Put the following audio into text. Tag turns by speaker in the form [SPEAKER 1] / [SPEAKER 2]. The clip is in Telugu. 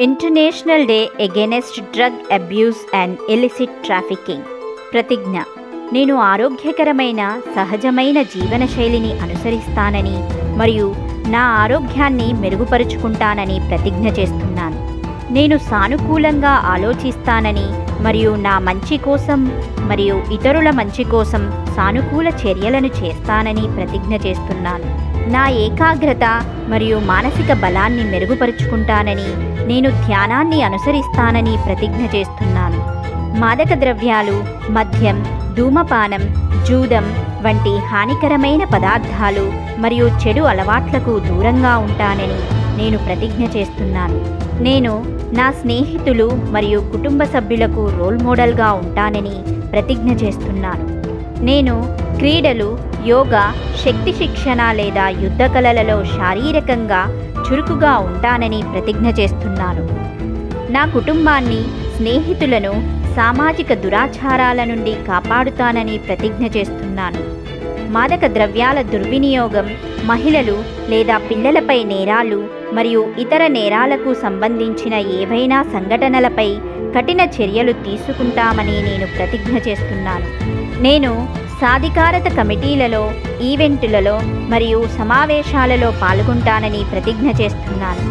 [SPEAKER 1] International day against drug abuse and illicit trafficking ప్రతిజ్ఞ నేను ఆరోగ్యకరమైన సహజమైన జీవనశైలిని అనుసరిస్తానని మరియు నా ఆరోగ్యాన్ని మెరుగుపరుచుకుంటానని ప్రతిజ్ఞ చేస్తున్నాను. నేను సానుకూలంగా ఆలోచిస్తానని మరియు నా మంచి కోసం మరియు ఇతరుల మంచి కోసం సానుకూల చర్యలను చేస్తానని ప్రతిజ్ఞ చేస్తున్నాను. నా ఏకాగ్రత మరియు మానసిక బలాన్ని మెరుగుపరుచుకుంటానని నేను ధ్యానాన్ని అనుసరిస్తానని ప్రతిజ్ఞ చేస్తున్నాను. మాదక ద్రవ్యాలు మద్యం ధూమపానం జూదం వంటి హానికరమైన పదార్థాలు మరియు చెడు అలవాట్లకు దూరంగా ఉంటానని నేను ప్రతిజ్ఞ చేస్తున్నాను. నేను నా స్నేహితులు మరియు కుటుంబ సభ్యులకు రోల్ మోడల్గా ఉంటానని ప్రతిజ్ఞ చేస్తున్నాను. నేను క్రీడలు యోగా శక్తి శిక్షణ లేదా యుద్ధ కళలలో శారీరకంగా చురుకుగా ఉంటానని ప్రతిజ్ఞ చేస్తున్నాను. నా కుటుంబాన్ని స్నేహితులను సామాజిక దురాచారాల నుండి కాపాడుతానని ప్రతిజ్ఞ చేస్తున్నాను. మాదక ద్రవ్యాల దుర్వినియోగం మహిళలు లేదా పిల్లలపై నేరాలు మరియు ఇతర నేరాలకు సంబంధించిన ఏవైనా సంఘటనలపై కఠిన చర్యలు తీసుకుంటామని నేను ప్రతిజ్ఞ చేస్తున్నాను. నేను సాధికారత కమిటీలలో ఈవెంటులలో మరియు సమావేశాలలో పాల్గొంటానని ప్రతిజ్ఞ చేస్తున్నాను.